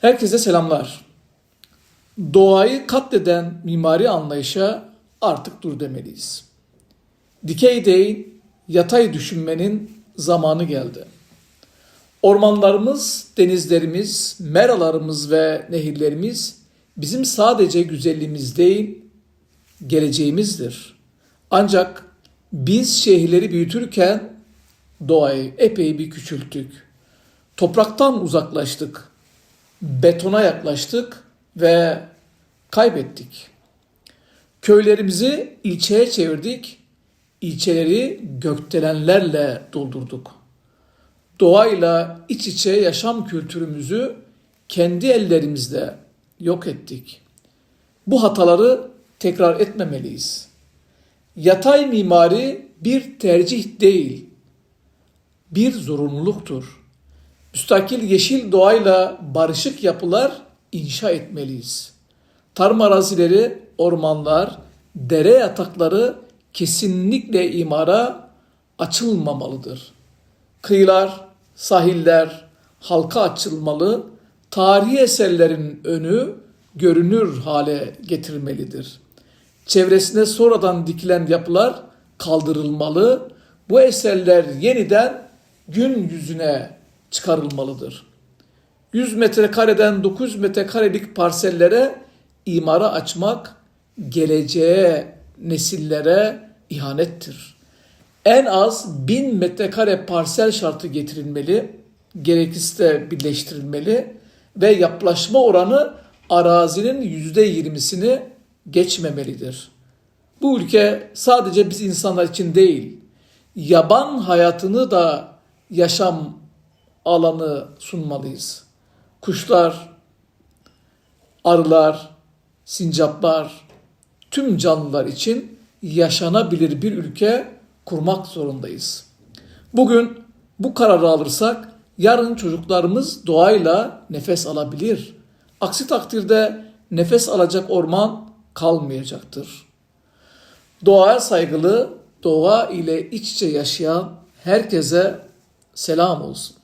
Herkese selamlar. Doğayı katleden mimari anlayışa artık dur demeliyiz. Dikey değil, yatay düşünmenin zamanı geldi. Ormanlarımız, denizlerimiz, meralarımız ve nehirlerimiz bizim sadece güzelliğimiz değil, geleceğimizdir. Ancak biz şehirleri büyütürken doğayı epey bir küçülttük. Topraktan uzaklaştık. Betona yaklaştık ve kaybettik. Köylerimizi ilçeye çevirdik. İlçeleri gökdelenlerle doldurduk. Doğayla iç içe yaşam kültürümüzü kendi ellerimizle yok ettik. Bu hataları tekrar etmemeliyiz. Yatay mimari bir tercih değil, bir zorunluluktur. Müstakil yeşil doğayla barışık yapılar inşa etmeliyiz. Tarım arazileri, ormanlar, dere yatakları kesinlikle imara açılmamalıdır. Kıyılar, sahiller halka açılmalı, tarihi eserlerin önü görünür hale getirilmelidir. Çevresine sonradan dikilen yapılar kaldırılmalı, bu eserler yeniden gün yüzüne çıkarılmalıdır. 100 metrekareden 900 metrekarelik parsellere imara açmak geleceğe nesillere ihanettir. En az 1000 metrekare parsel şartı getirilmeli, gerekirse birleştirilmeli ve yapılaşma oranı arazinin %20'sini geçmemelidir. Bu ülke sadece biz insanlar için değil, yaban hayatını da yaşam alanı sunmalıyız. Kuşlar, arılar, sincaplar, tüm canlılar için yaşanabilir bir ülke kurmak zorundayız. Bugün bu kararı alırsak yarın çocuklarımız doğayla nefes alabilir. Aksi takdirde nefes alacak orman kalmayacaktır. Doğaya saygılı, doğa ile iç içe yaşayan herkese selam olsun.